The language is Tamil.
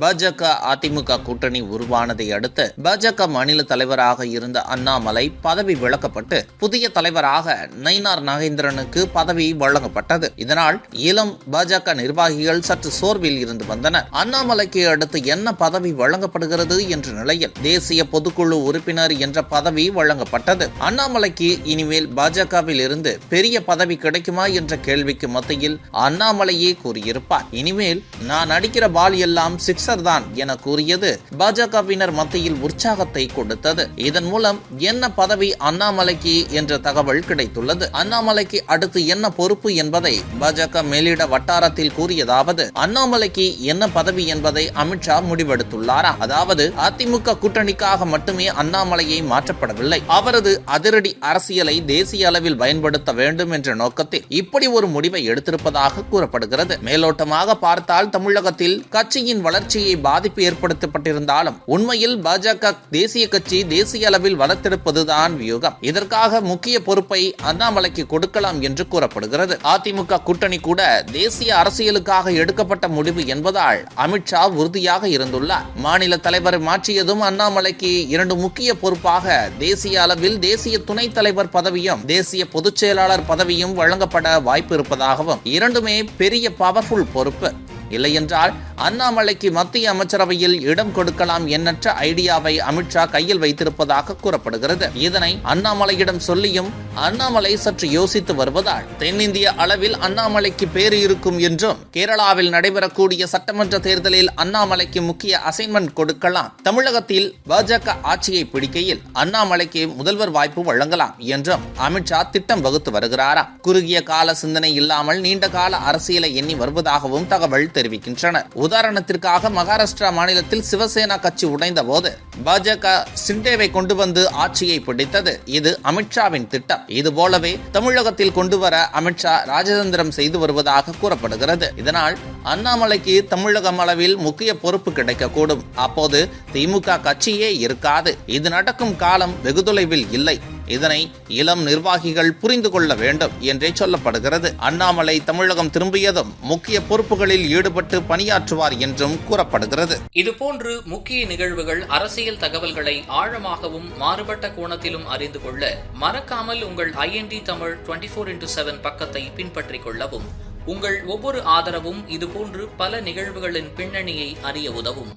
பாஜக அதிமுக கூட்டணி உருவானதை அடுத்து பாஜக மாநில தலைவராக இருந்த அண்ணாமலை பதவி விலக்கப்பட்டு புதிய தலைவராக நயினார் நாகேந்திரனுக்கு பதவி வழங்கப்பட்டது. இதனால் இளம் பாஜக நிர்வாகிகள் சற்று சோர்வில் இருந்து வந்தனர். அண்ணாமலைக்கு அடுத்து என்ன பதவி வழங்கப்படுகிறது என்ற நிலையில் தேசிய பொதுக்குழு உறுப்பினர் என்ற பதவி வழங்கப்பட்டது. அண்ணாமலைக்கு இனிமேல் பாஜகவில் இருந்து பெரிய பதவி கிடைக்குமா என்ற கேள்விக்கு மத்தியில் அண்ணாமலையே கூறியிருப்பார். இனிமேல் நான் அடிக்கிற பால் எல்லாம் சிக்ஸ் சிக்ஸர் தான் என கூறியது. பாஜகவினர் மத்தியில் உற்சாகத்தை கொடுத்தது. இதன் மூலம் என்ன பதவி அண்ணாமலைக்கு என்ற தகவல் கிடைத்துள்ளது. அண்ணாமலைக்கு அடுத்து என்ன பொறுப்பு என்பதை பாஜக மேலிட வட்டாரத்தில் கூறியதாவது அண்ணாமலைக்கு என்ன பதவி என்பதை அமித்ஷா முடிவெடுத்துள்ளாரா? அதாவது அதிமுக கூட்டணிக்காக மட்டுமே அண்ணாமலையை மாற்றப்படவில்லை. அவரது அதிரடி அரசியலை தேசிய அளவில் பயன்படுத்த வேண்டும் என்ற நோக்கத்தில் இப்படி ஒரு முடிவை எடுத்திருப்பதாக கூறப்படுகிறது. மேலோட்டமாக பார்த்தால் தமிழகத்தில் கட்சியின் வளர்ச்சி கட்சியை பாதிப்பு ஏற்படுத்தப்பட்டிருந்தாலும் உண்மையில் பாஜக தேசிய கட்சி தேசிய அளவில் வளர்த்தெடுப்பதுதான் வியூகம். இதற்காக முக்கிய பொறுப்பை அண்ணாமலைக்கு கொடுக்கலாம் என்று கூறப்படுகிறது. அதிமுக கூட்டணி கூட தேசிய அரசியலுக்காக எடுக்கப்பட்ட முடிவு என்பதால் அமித்ஷா உறுதியாக இருந்துள்ளார். மாநில தலைவர் மாற்றியதும் அண்ணாமலைக்கு இரண்டு முக்கிய பொறுப்பாக தேசிய அளவில் தேசிய துணைத் தலைவர் பதவியும் தேசிய பொதுச் செயலாளர் பதவியும் வழங்கப்பட வாய்ப்பு இருப்பதாகவும் இரண்டுமே பெரிய பவர்ஃபுல் பொறுப்பு. இல்லையென்றால் அண்ணாமலைக்கு மத்திய அமைச்சரவையில் இடம் கொடுக்கலாம் எண்ணற்ற ஐடியாவை அமித்ஷா கையில் வைத்திருப்பதாக கூறப்படுகிறது. இதனை அண்ணாமலையிடம் சொல்லியும் அண்ணாமலை சற்று யோசித்து வருவதால் தென்னிந்திய அளவில் அண்ணாமலைக்கு பேறு இருக்கும் என்றும் கேரளாவில் நடைபெறக்கூடிய சட்டமன்ற தேர்தலில் அண்ணாமலைக்கு முக்கிய அசைன்மெண்ட் கொடுக்கலாம். தமிழகத்தில் பாஜக ஆட்சியை பிடிக்கையில் அண்ணாமலைக்கு முதல்வர் வாய்ப்பு வழங்கலாம் என்றும் அமித்ஷா திட்டம் வகுத்து வருகிறாராம் குறுகிய கால சிந்தனை இல்லாமல் நீண்ட கால அரசியலை எண்ணி வருவதாகவும் தகவல் தெரிவிக்கின்றன. உதாரணத்திற்காக மகாராஷ்டிரா மாநிலத்தில் சிவசேனா கட்சி உடைந்த போது பாஜக சிண்டேவை கொண்டு வந்து ஆட்சியை பிடித்தது. இது அமித்ஷாவின் திட்டம். இது போலவே தமிழகத்தில் கொண்டு வர அமித்ஷா ராஜதந்திரம் செய்து வருவதாக கூறப்படுகிறது. இதனால் அண்ணாமலைக்கு தமிழகம் அளவில் முக்கிய பொறுப்பு கிடைக்கக்கூடும். அப்போது திமுக கட்சியே இருக்காது. இது நடக்கும் காலம் வெகு தொலைவில் இல்லை. இதனை இளம் நிர்வாகிகள் புரிந்து கொள்ள வேண்டும் என்றே சொல்லப்படுகிறது. அண்ணாமலை தமிழகம் திரும்பியதும் முக்கிய பொறுப்புகளில் ஈடுபட்டு பணியாற்றுவார் என்றும் கூறப்படுகிறது. இதுபோன்று முக்கிய நிகழ்வுகள் அரசியல் தகவல்களை ஆழமாகவும் மாறுபட்ட கோணத்திலும் அறிந்து கொள்ள மறக்காமல் உங்கள் IND Tamil twenty four into seven பக்கத்தை பின்பற்றிக் கொள்ளவும். உங்கள் ஒவ்வொரு ஆதரவும் இதுபோன்று பல நிகழ்வுகளின் பின்னணியை அறிய உதவும்.